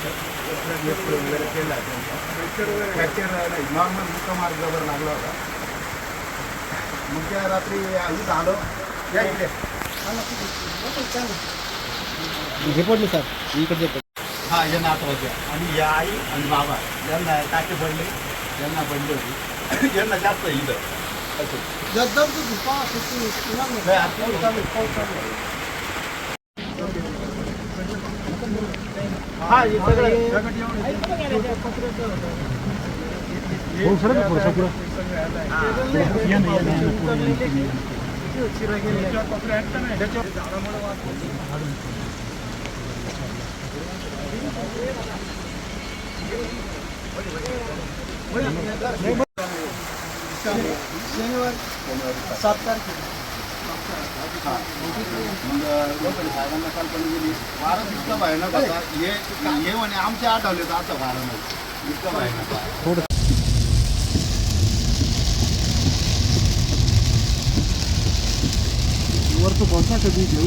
एक वगैरे केला फ्रॅक्चर नाही नॉर्मल मुक्का मार्गावर लागला होता मग त्या रात्री इथं आलो या इकडे रिपोर्ट पडले सर इकडे हा यांना आठवायचे आणि या आई आणि बाबा यांना टाके पडले यांना पडले होते यांना जास्त इथं असं नाही, आता पाऊस चालू पाऊस चालू आहे. हा सगळं दगड सात तारखेला मग लोकांनी साहेबांना कल्पना दिली वारं भयानक होता हे हे म्हणे आमचे आठवले तर आता वारं नाही इतका भयानक वारा. वर तो पोहोचा कधी घेऊ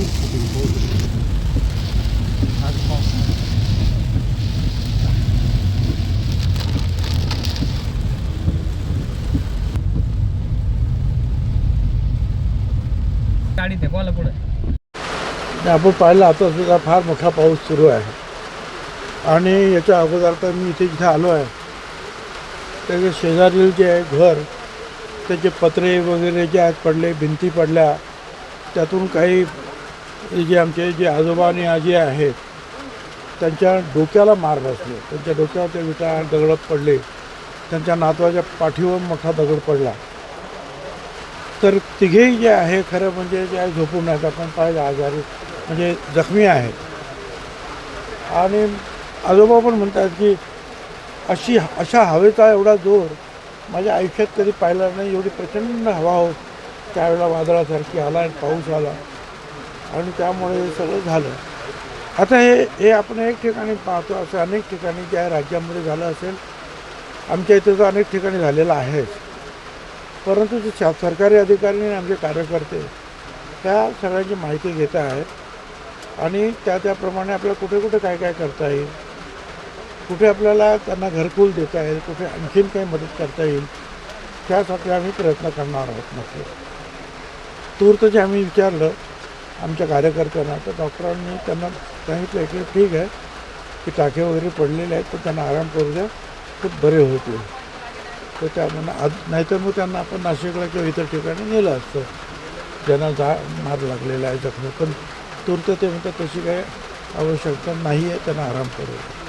गाडी आहे बोला पुढे आपण पाहिलं आता सुद्धा फार मोठा पाऊस सुरू आहे. आणि याच्या अगोदर तर मी इथे जिथे आलो आहे त्याचे शेजारील जे आहे घर त्याचे पत्रे वगैरे जे आहेत पडले भिंती पडल्या त्यातून काही जे आमचे जे आजोबा आणि आजी आहेत त्यांच्या डोक्याला मार बसले. त्यांच्या डोक्यावर ते विटा दगड पडले. त्यांच्या नातवाच्या पाठीवर मोठा दगड पडला. तर तिघेही जे आहे खरं म्हणजे जे आहे झोपून आहेत आपण पाहिजे आजारी म्हणजे जखमी आहेत. आणि आजोबा पण म्हणतात की अशी अशा हवेचा एवढा जोर माझ्या आयुष्यात कधी पाहिला नाही. एवढी प्रचंड हवा हो त्यावेळेला वादळासारखी आला आणि पाऊस आला. आणि त्यामुळे हे सगळं झालं. आता हे हे आपण एक ठिकाणी पाहतो असं अनेक ठिकाणी ज्या राज्यामध्ये झालं असेल आमच्या इथं तर अनेक ठिकाणी झालेलं आहेच. परंतु जे सा- सरकारी अधिकारी आणि आमचे कार्यकर्ते त्या सगळ्यांची माहिती घेत आहेत. आणि त्या त्याप्रमाणे आपल्याला कुठे कुठे काय काय करता येईल? कुठे आपल्याला त्यांना घरकुल देता येईल? कुठे आणखीन काही मदत करता येईल? त्यासाठी आम्ही प्रयत्न करणार आहोत नक्की तूर्त जे आम्ही विचारलं आमच्या कार्यकर्त्यांना तर डॉक्टरांनी त्यांना सांगितलं की ठीक आहे की टाके वगैरे पडलेले आहेत पण त्यांना आराम करू द्या खूप बरे होतील. तर त्यामुळे आज नाहीतर मग त्यांना आपण नाशिकला किंवा इतर ठिकाणी नेलं असतं. ज्यांना जा मार लागलेला आहे जखमी. पण तूर्त ते म्हणतात तशी काही आवश्यकता नाही आहे त्यांना आराम करू.